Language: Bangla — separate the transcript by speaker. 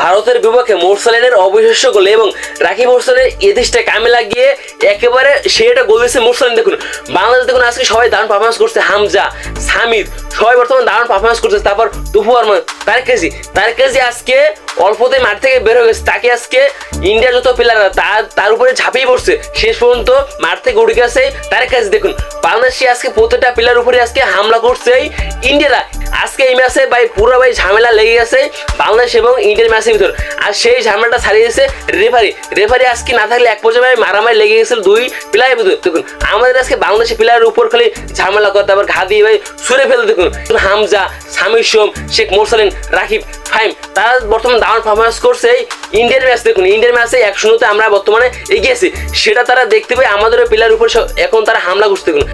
Speaker 1: ভারতের বিপক্ষে মোরসালিনের অবিশ্বাস্য গোল এবং রাকিব হোসেনের এদেশটা কামে লাগিয়ে একেবারে সে এটা গোল দিয়েছে মোরসালিন দেখুন, বাংলাদেশ দেখুন, আজকে সবাই দারুণ পারফরমেন্স করছে। হামজা, সামিদ, সবাই বর্তমান দারুণ পারফরমেন্স করছে। তারপর তুফু বর্মন তার কেজি আজকে অল্পতে মাঠ থেকে বের হয়ে গেছে। তাকে আজকে ইন্ডিয়ার যত প্লেয়ার তার তার উপরে ঝাঁপিয়ে পড়ছে। শেষ পর্যন্ত মাঠ থেকে উঠে গেছে তার দেখুন, বাংলাদেশে আজকে প্রত্যেকটা প্লেয়ার উপরে আজকে হামলা করছে ইন্ডিয়ারা। আজকে এই ম্যাচে ভাই পুরো ভাই ঝামেলা লেগে গেছে বাংলাদেশ এবং ইন্ডিয়ার ম্যাচের ভিতর। আর সেই ঝামেলাটা ছাড়িয়ে দিয়েছে রেফারি রেফারি আজকে না থাকলে এক পর্যায়ে ভাই মারামারি লেগে গেছিল দুই প্লেয়ারের ভিতর। দেখুন, আমাদের আজকে বাংলাদেশের প্লেয়ারের উপর খালি ঝামেলা করতে আবার ঘা দিয়ে ভাই সুরে ফেলে দেখুন। হামজা, সামির সোম, শেখ মোরসালিন, রাকিব ফাইম তারা বর্তমানে দারুণ পারফরমেন্স করছে ইন্ডিয়ার ম্যাচ। দেখুন, ইন্ডিয়ার ম্যাচে এক শূন্যতে আমরা বর্তমানে এগিয়েছি সেটা তারা দেখতে পাই আমাদের প্লেয়ার উপর এখন তারা হামলা করছে, দেখুন।